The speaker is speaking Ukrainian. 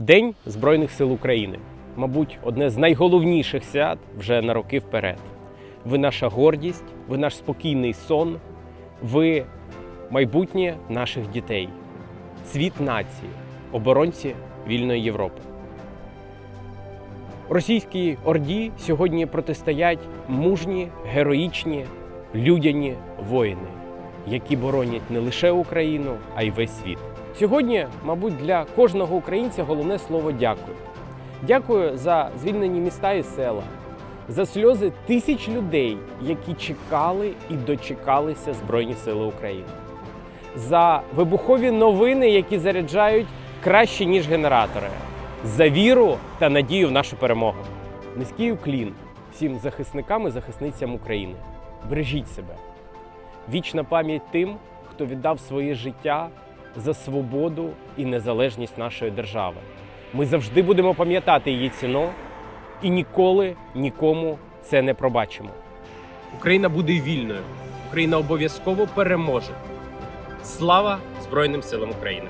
День Збройних сил України. Мабуть, одне з найголовніших свят вже на роки вперед. Ви наша гордість, ви наш спокійний сон, ви майбутнє наших дітей, цвіт нації, оборонці вільної Європи. Російській орді сьогодні протистоять мужні, героїчні, людяні воїни, які боронять не лише Україну, а й весь світ. Сьогодні, мабуть, для кожного українця головне слово дякую. Дякую за звільнені міста і села, за сльози тисяч людей, які чекали і дочекалися Збройні Сили України, за вибухові новини, які заряджають краще, ніж генератори, за віру та надію в нашу перемогу. Низький уклін всім захисникам і захисницям України. Бережіть себе. Вічна пам'ять тим, хто віддав своє життя за свободу і незалежність нашої держави. Ми завжди будемо пам'ятати її ціну і ніколи нікому це не пробачимо. Україна буде вільною. Україна обов'язково переможе. Слава Збройним силам України!